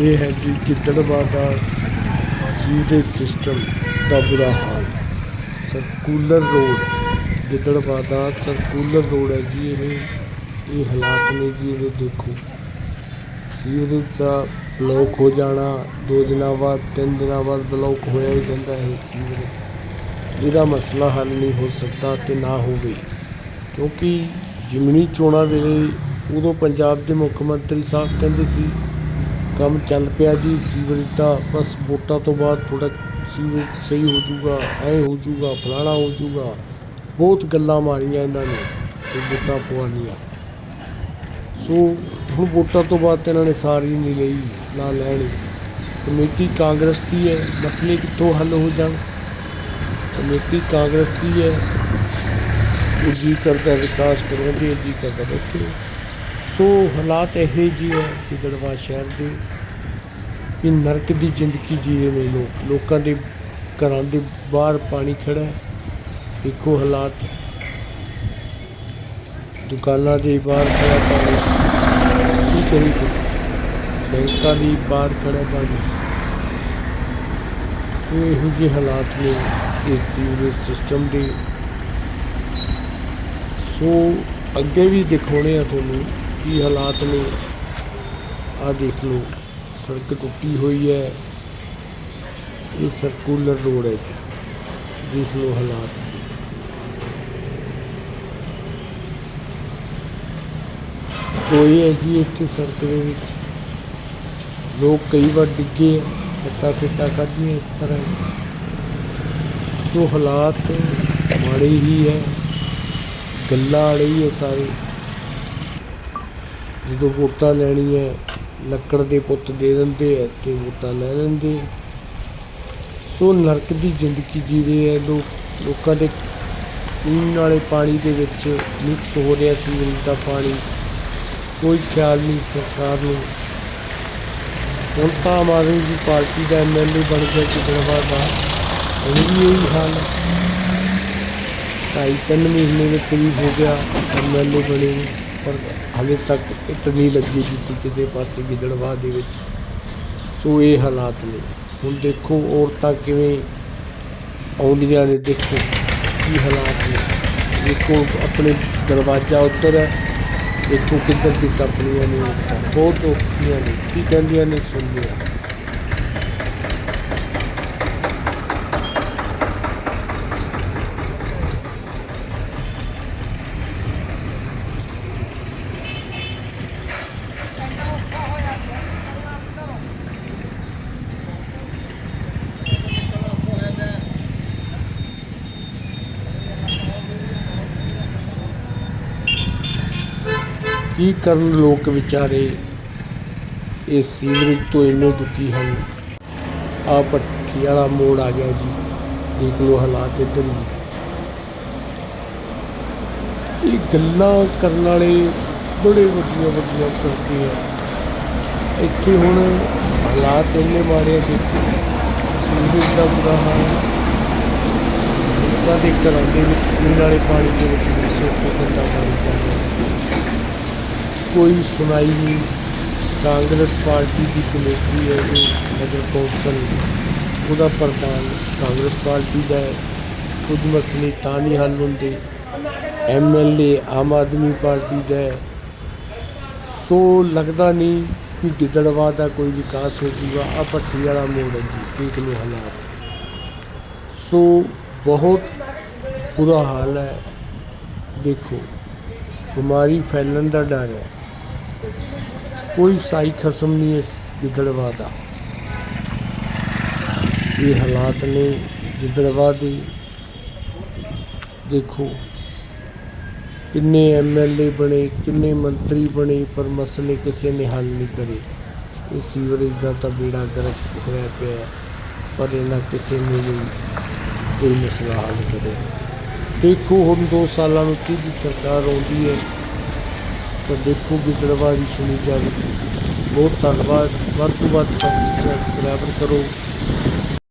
ਇਹ ਹੈ ਜੀ ਗਿੱਦੜਬਾਹਾ ਦਾ ਸੀਵਰੇਜ ਸਿਸਟਮ ਦਾ ਬੁਰਾ ਹਾਲ। ਸਰਕੂਲਰ ਰੋਡ ਗਿੱਦੜਬਾਹਾ ਦਾ ਸਰਕੂਲਰ ਰੋਡ ਹੈ ਜੀ, ਇਹ ਇਹ ਹਾਲਾਤ ਨੇ ਜੀ, ਇਹ ਦੇਖੋ। ਸੀਵਰੇਜ ਦਾ ਬਲੌਕ ਹੋ ਜਾਣਾ, ਦੋ ਦਿਨਾਂ ਬਾਅਦ, ਤਿੰਨ ਦਿਨਾਂ ਬਾਅਦ ਬਲੌਕ ਹੋਇਆ ਹੀ ਰਹਿੰਦਾ ਹੈ ਸੀਵਰੇਜ ਇਹਦਾ ਮਸਲਾ ਹੱਲ ਨਹੀਂ ਹੋ ਸਕਦਾ ਤੇ ਨਾ ਹੋਵੇ। ਕਿਉਂਕਿ ਜਿਮਨੀ ਚੋਣਾਂ ਵੇਲੇ ਉਦੋਂ ਪੰਜਾਬ ਦੇ ਮੁੱਖ ਮੰਤਰੀ ਸਾਹਿਬ ਕਹਿੰਦੇ ਸੀ ਕੰਮ ਚੱਲ ਪਿਆ ਜੀ, ਸੀਵਰੇਜ ਦਾ ਬਸ ਵੋਟਾਂ ਤੋਂ ਬਾਅਦ ਥੋੜਾ ਸੀਵਰੇਜ ਸਹੀ ਹੋ ਜਾਊਗਾ, ਐ ਹੋ ਜਾਊਗਾ, ਫਲਾਣਾ ਹੋ ਜਾਊਗਾ। ਬਹੁਤ ਗੱਲਾਂ ਮਾਰੀਆਂ ਇਹਨਾਂ ਨੇ ਤੇ ਵੋਟਾਂ ਪਵਾਉਣੀਆਂ। ਸੋ ਹੁਣ ਵੋਟਾਂ ਤੋਂ ਬਾਅਦ ਤਾਂ ਇਹਨਾਂ ਨੇ ਸਾਰੀ ਨਹੀਂ ਲਈ, ਨਾ ਲੈਣੀ। ਕਮੇਟੀ ਕਾਂਗਰਸ ਦੀ ਹੈ, ਮਸਲੇ ਕਿੱਥੋਂ ਹੱਲ ਹੋ ਜਾਣ? ਕਮੇਟੀ ਕਾਂਗਰਸ ਦੀ ਹੈ। ਉਹ ਜੀ ਕਰਦਾ ਵਿਕਾਸ ਕਰਨ ਦੀ ਜੀ ਕਰਦਾ ਦੇਖੋ। ਸੋ ਹਾਲਾਤ ਇਹੋ ਜਿਹੇ ਹੈ ਕਿ ਗਿੱਦੜਵਾ ਸ਼ਹਿਰ ਦੇ। ਵੀ ਨਰਕ ਦੀ ਜ਼ਿੰਦਗੀ ਜੀ ਰਹੇ ਨੇ ਲੋਕ ਲੋਕਾਂ ਦੇ ਘਰਾਂ ਦੇ ਬਾਹਰ ਪਾਣੀ ਖੜਾ ਹੈ। ਦੇਖੋ ਹਾਲਾਤ। ਦੁਕਾਨਾਂ ਦੇ ਬਾਹਰ ਖੜਾ ਪਾਣੀ। ਕੀ ਕਰੀ ਬੈਂਕਾਂ ਦੀ ਬਾਹਰ ਖੜਾ ਪਾਣੀ। ਸੋ ਇਹੋ ਜਿਹੇ ਹਾਲਾਤ ਨੇ ਇਸ ਸੀਵਰੇਜ ਸਿਸਟਮ ਦੇ। ਸੋ ਅੱਗੇ ਵੀ ਦਿਖਾਉਣੇ ਆ ਤੁਹਾਨੂੰ ਕੀ ਹਾਲਾਤ ਨੇ। ਆ ਦੇਖ ਲਓ। ਸੜਕ ਟੁੱਟੀ ਹੋਈ ਹੈ। ਇਹ ਸਰਕੂਲਰ ਰੋਡ ਹੈ ਜੀ। ਦੇਖ ਲਓ ਹਾਲਾਤ। ਕੋਈ ਹੈ ਜੀ, ਇੱਥੇ ਸੜਕ ਦੇ ਵਿੱਚ ਲੋਕ ਕਈ ਵਾਰ ਡਿੱਗੇ ਫੱਟਾ ਫਿੱਟਾ ਖਾਧੀਆਂ ਇਸ ਤਰ੍ਹਾਂ ਸੋ ਹਾਲਾਤ ਮਾੜੇ ਹੀ ਹੈ। ਗੱਲਾਂ ਵਾਲੇ ਹੀ ਹੈ ਸਾਰੇ। ਜਦੋਂ ਵੋਟਾਂ ਲੈਣੀ ਹੈ ਲੱਕੜ ਦੇ ਪੁੱਤ ਦੇ ਦਿੰਦੇ ਐ ਤੇ ਵੋਟਾਂ ਲੈ ਲੈਂਦੇ ਸੋ ਨਰਕ ਦੀ ਜ਼ਿੰਦਗੀ ਜੀ ਰਹੇ ਹੈ ਲੋਕ ਲੋਕਾਂ ਦੇ ਪੀਣ ਵਾਲੇ ਪਾਣੀ ਦੇ ਵਿੱਚ ਮਿਕਸ ਹੋ ਰਿਹਾ ਸੀ ਦਾ ਪਾਣੀ। ਕੋਈ ਖਿਆਲ ਨਹੀਂ, ਸਰਕਾਰ ਨੂੰ। ਹੁਣ ਤਾਂ ਆਮ ਆਦਮੀ ਦੀ ਪਾਰਟੀ ਦਾ ਐਮਐਲਏ ਬਣ ਗਿਆ ਚਿਤਰਵਾ ਦਾ। ਹੁਣ ਵੀ ਇਹੀ ਹਾਲ ਢਾਈ ਤਿੰਨ ਮਹੀਨੇ ਦੇ ਕਰੀਬ ਹੋ ਗਿਆ ਐਮਐਲਏ ਬਣੇ ਪਰ ਹਾਲੇ ਤੱਕ ਇੱਟ ਨਹੀਂ ਲੱਗੀ ਜੀ ਸੀ ਕਿਸੇ ਪਾਸੇ ਗਿੱਦੜਵਾਹ ਦੇ ਵਿੱਚ ਸੋ ਇਹ ਹਾਲਾਤ ਨੇ। ਹੁਣ ਦੇਖੋ ਔਰਤਾਂ ਕਿਵੇਂ ਆਉਂਦੀਆਂ ਨੇ ਦੇਖੋ ਕੀ ਹਾਲਾਤ ਨੇ। ਦੇਖੋ ਆਪਣੇ ਦਰਵਾਜ਼ਾ ਉੱਤਰ ਹੈ ਦੇਖੋ ਕਿੱਧਰ ਦੀ ਟੱਪਣੀਆਂ ਨੇ ਔਰਤਾਂ, ਬਹੁਤ ਔਖੀਆਂ ਨੇ। ਕੀ ਕਹਿੰਦੀਆਂ ਨੇ ਸੁਣਦੇ ਆ ਕੀ ਕਰਨ ਲੋਕ ਵਿਚਾਰੇ ਇਹ ਸੀਵਰੇਜ ਤੋਂ ਇੰਨੇ ਦੁਖੀ ਹਨ? ਆ ਪੱਠੀ ਵਾਲਾ ਮੋੜ ਆ ਗਿਆ ਜੀ। ਦੇਖ ਲਓ ਹਾਲਾਤ ਇੱਧਰ ਵੀ। ਇਹ ਗੱਲਾਂ ਕਰਨ ਵਾਲੇ ਬੜੇ ਵੱਡੀਆਂ ਵੱਡੀਆਂ ਕਰਦੇ ਆ। ਇੱਥੇ ਹੁਣ ਹਾਲਾਤ ਇੰਨੇ ਮਾੜੇ ਆ, ਦੇਖੋ। ਸੀਵਰੇਜ ਦਾ ਬੁਰਾ ਹਾਲ ਲੋਕਾਂ ਦੇ ਘਰਾਂ ਦੇ ਵਿੱਚ ਪੀਣ ਵਾਲੇ ਪਾਣੀ ਦੇ ਵਿੱਚ ਵੀ ਸੋਕੇ ਗੰਦਾ ਪਾਣੀ ਚੱਲ ਰਿਹਾ। ਕੋਈ ਸੁਣਾਈ ਨਹੀਂ। ਕਾਂਗਰਸ ਪਾਰਟੀ ਦੀ ਕਮੇਟੀ ਹੈ ਜੋ ਨਗਰ ਕੌਂਸਲ ਉਹਦਾ ਪ੍ਰਧਾਨ ਕਾਂਗਰਸ ਪਾਰਟੀ ਦਾ ਹੈ। ਕੁਝ ਮਸਲੇ ਤਾਂ ਨਹੀਂ ਹੱਲ ਹੁੰਦੇ। ਐਮਐਲਏ ਆਮ ਆਦਮੀ ਪਾਰਟੀ ਦਾ ਹੈ। ਸੋ ਲੱਗਦਾ ਨਹੀਂ ਕਿ ਗਿੱਦੜਵਾ ਦਾ ਕੋਈ ਵਿਕਾਸ ਹੋ ਜੂਗਾ। ਆ ਭੱਠੀ ਵਾਲਾ ਮੋੜ ਹੈ ਜੀ ਠੀਕ ਨੂੰ ਹਾਲਾਤ ਸੋ ਬਹੁਤ ਬੁਰਾ ਹਾਲ ਹੈ। ਦੇਖੋ, ਬਿਮਾਰੀ ਫੈਲਣ ਦਾ ਡਰ ਹੈ। ਕੋਈ ਸਾਈ ਖਸਮ ਨਹੀਂ ਇਸ ਗਿੱਦੜਵਾ ਦਾ। ਇਹ ਹਾਲਾਤ ਨੇ ਗਿੱਦੜਵਾ ਦੇ। ਦੇਖੋ, ਕਿੰਨੇ ਐਮਐਲਏ ਬਣੇ, ਕਿੰਨੇ ਮੰਤਰੀ ਬਣੇ, ਪਰ ਮਸਲੇ ਕਿਸੇ ਨੇ ਹੱਲ ਨਹੀਂ ਕਰੇ। ਇਹ ਸੀਵਰੇਜ ਦਾ ਤਾਂ ਬੇੜਾ ਗਰਕ ਹੋਇਆ ਪਿਆ ਪਰ ਇਹਨਾਂ ਕਿਸੇ ਨੇ ਵੀ ਕੋਈ ਮਸਲਾ ਹੱਲ ਕਰਿਆ। ਦੇਖੋ, ਹੁਣ 2 ਸਾਲਾਂ ਨੂੰ ਕਿਹਦੀ ਸਰਕਾਰ ਆਉਂਦੀ ਹੈ? ਤਾਂ ਦੇਖੋ ਗਿੱਦੜਵਾ ਦੀ ਸੁਣੀ ਜਾਵੇ। ਬਹੁਤ ਧੰਨਵਾਦ। ਵੱਧ ਤੋਂ ਵੱਧ ਸਬਸਕ੍ਰਾਈਬ ਕਰੋ।